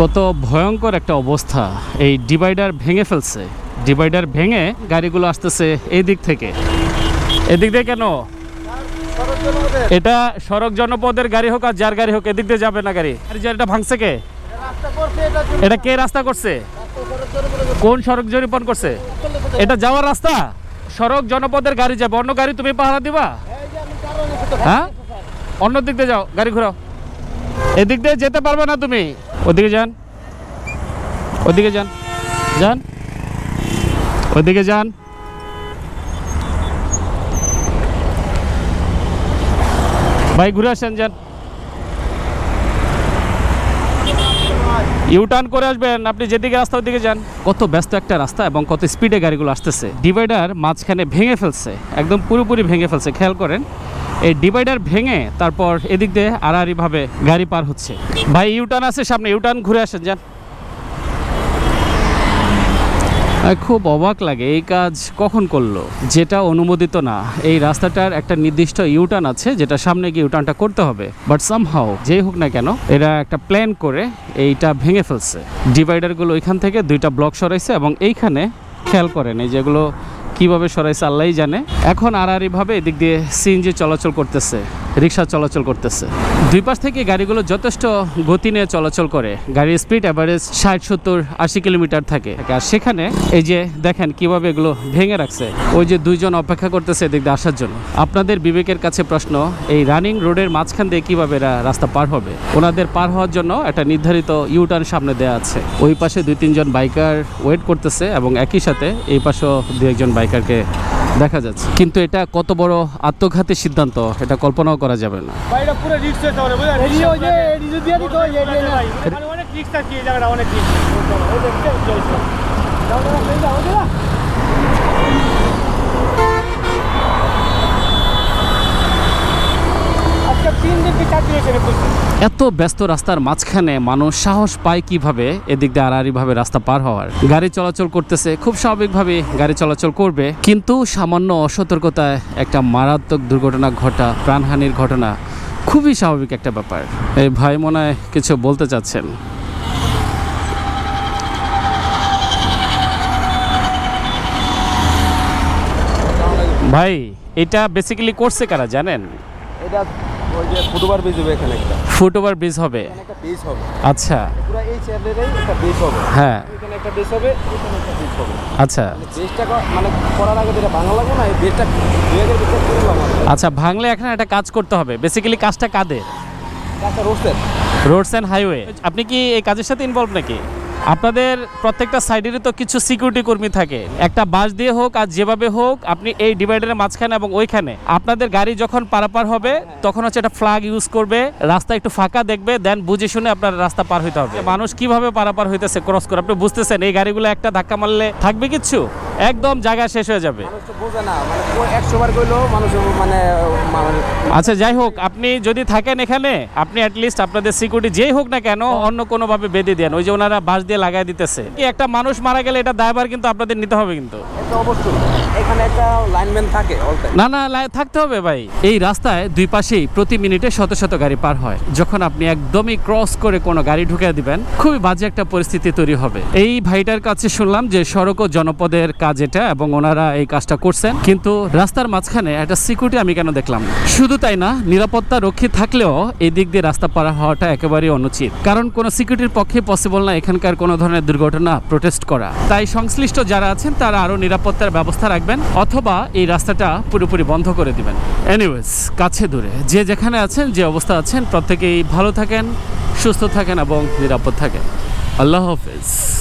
কত ভয়ঙ্কর একটা অবস্থা। এই ডিভাইডার ভেঙে ফেলছে। ডিভাইডার ভেঙে গাড়িগুলো আসতেছে এই দিক থেকে। এদিক দিয়ে কেন? এটা সড়ক জনপদের গাড়ি হোক আর যার গাড়ি হোক, এদিক দিয়ে যাবে না গাড়ি। আর এটা ভাঙছে কে? এটা কে রাস্তা করছে? কোন সড়ক জরিপন করছে? এটা যাওয়ার রাস্তা? সড়ক জনপদের গাড়ি যাবে। অন্য গাড়ি তুমি পাহারা দিবা? হ্যাঁ? অন্য দিক দিয়ে যাও, গাড়ি ঘোরাও। এদিক দিয়ে যেতে পারবে না তুমি। ওদিকে যান। ওদিকে যান। যান। ওদিকে যান। ভাই, ঘুরে আসেন, যান। ইউটার্ন করে আসবেন। আপনি যেদিকে রাস্তা, ওদিকে যান। কত ব্যস্ত একটা রাস্তা এবং কত স্পিডে গাড়িগুলো আসতেছে। ডিভাইডার মাঝখানে ভেঙে ফেলছে। একদম পুরোপুরি ভেঙে ফেলছে। খেয়াল করেন এই ডিভাইডার ভেঙে তারপর এদিক দিয়ে আড়াআড়ি ভাবে গাড়ি পার হচ্ছে। ভাই ইউটার্ন আছে সামনে ইউটার্ন ঘুরে আসেন, যান। খুব অবাক লাগে এই কাজ কখন করল? যেটা অনুমোদিত না। এই রাস্তাটার একটা নির্দিষ্ট ইউটার্ন আছে, যেটা সামনে গিয়ে ইউটার্নটা করতে হবে। বাট সামহাও যেই হোক না কেন, এরা একটা প্ল্যান করে এইটা ভেঙে ফেলছে। ডিভাইডারগুলো ওইখান থেকে দুইটা ব্লক সরাইছে এবং এইখানে খেয়াল করেন, এই যেগুলো কীভাবে সরাইছে আল্লাহই জানে। এখন আড়াআড়িভাবে এদিক দিয়ে সিএনজি চলাচল করতেছে। রিক্সা চলাচল করতেছে। দুই পাশ থেকে গাড়িগুলো যথেষ্ট গতি নিয়ে চলাচল করে। গাড়ির স্পিড অ্যাভারেজ ষাট, সত্তর, আশি কিলোমিটার থাকে। আর সেখানে এই যে দেখেন কীভাবে এগুলো ভেঙে রাখছে। ওই যে দুইজন অপেক্ষা করতেছে এদিক দিয়ে আসার জন্য। আপনাদের বিবেকের কাছে প্রশ্ন, এই রানিং রোডের মাঝখান দিয়ে কীভাবে এরা রাস্তা পার হবে? ওনাদের পার হওয়ার জন্য একটা নির্ধারিত ইউটার্ন সামনে দেওয়া আছে। ওই পাশে দুই, তিনজন বাইকার ওয়েট করতেছে এবং একই সাথে এই পাশেও দু একজন বাইকারকে দেখা যাচ্ছে। কিন্তু এটা কত বড় আত্মঘাতী সিদ্ধান্ত এটা কল্পনাও করা যাবে না। বাইরে পুরো রিক্স হতে পারে বুঝলেন এই যে ওই যে রিজু দিয়ে দিত ওই যে এই যে এখানে অনেক রিক্স থাকে এই জায়গাটা অনেক রিক্স আজকে তিন দিন কি চার দিন এসে খুলছে এত ব্যস্ত রাস্তার মাঝখানে মানুষ সাহস পায় কীভাবে এদিক দিয়ে আড়াআড়িভাবে রাস্তা পার হওয়ার? গাড়ি চলাচল করতেছে খুব স্বাভাবিকভাবে গাড়ি চলাচল করবে। কিন্তু সামান্য অসতর্কতায় একটা মারাত্মক দুর্ঘটনা ঘটা প্রাণহানির ঘটনা খুবই স্বাভাবিক একটা ব্যাপার। এই ভাই মনে হয় কিছু বলতে চাচ্ছেন। ভাই এটা বেসিক্যালি করছে কারা জানেন? এটা ওই যে ফুটওভার ব্রিজ হবে এখানে একটা। ফুট ওভার ব্রিজ হবে? এখানে একটা ব্রিজ হবে। আচ্ছা। পুরো এই চ্যানেলেই একটা ব্রিজ হবে। হ্যাঁ। এখানে একটা ব্রিজ হবে এখানে একটা ব্রিজ হবে। আচ্ছা। ব্রিজটা মানে করার আগে যেটা ভাঙা লাগবে না এই ব্রিজটা আচ্ছা ভাঙলে এখন একটা কাজ করতে হবে। বেসিক্যালি কাজটা কাদের? রোডস অ্যান্ড হাইওয়ে আপনি কি এই কাজের সাথে ইনভলভ নাকি? আপনাদের প্রত্যেকটা সাইডেরই তো কিছু সিকিউরিটি কর্মী থাকে। একটা বাস দিয়ে হোক আর যেভাবে হোক, আপনি এই ডিভাইডারের মাঝখানে এবং ওইখানে। আপনাদের গাড়ি যখন পারাপার হবে, তখন হচ্ছে একটা ফ্লাগ ইউজ করবে, রাস্তা একটু ফাঁকা দেখবে দেন বুঝে শুনে আপনার রাস্তা পার হইতে হবে। মানুষ কীভাবে পারাপার হইতেছে ক্রস করে, আপনি বুঝতেছেন, এই গাড়িগুলো একটা ধাক্কা মারলে থাকবে কিচ্ছু? একদম জায়গা শেষ হয়ে যাবে। মানে মানে মানে আচ্ছা যাই হোক আপনি যদি থাকেন এখানে আপনি অ্যাটলিস্ট আপনাদের সিকিউরিটি যেই হোক না কেন অন্য কোনোভাবে বেঁধে দেন। ওই যে ওনারা বাস দিয়ে লাগাই দিতেছে। কি একটা মানুষ মারা গেলে এটা দায়বার কিন্তু আপনাদের নিতে হবে কিন্তু। অবশ্যই। না না থাকতে হবে ভাই। এই রাস্তায় দুই পাশেই প্রতি মিনিটে শত শত গাড়ি পার হয়। যখন আপনি একদমই ক্রস করে কোনো গাড়ি ঢুকে দিবেন, খুবই বাজে একটা পরিস্থিতি তৈরি হবে। এই ভাইটার কাছে শুনলাম যে সড়ক ও জনপদের কাজ এটা এবং ওনারা এই কাজটা করছেন। কিন্তু রাস্তার মাঝখানে একটা সিকিউরিটি আমি কেন দেখলাম শুধু তাই না, নিরাপত্তা রক্ষী থাকলেও এই দিক দিয়ে রাস্তা পার হওয়াটা একেবারেই অনুচিত। কারণ কোনো সিকিউরিটির পক্ষে পসিবল না এখানকার কোনো ধরনের দুর্ঘটনা প্রোটেস্ট করা। তাই সংশ্লিষ্ট যারা আছেন, তারা আরও নিরাপত্তার ব্যবস্থা রাখবেন অথবা এই রাস্তাটা পুরোপুরি বন্ধ করে দিবেন। এনিওয়েজ কাছে দূরে। যে যেখানে আছেন, যে অবস্থা আছেন, প্রত্যেকেই ভালো থাকেন, সুস্থ থাকেন এবং নিরাপদ থাকেন। আল্লাহ হাফেজ।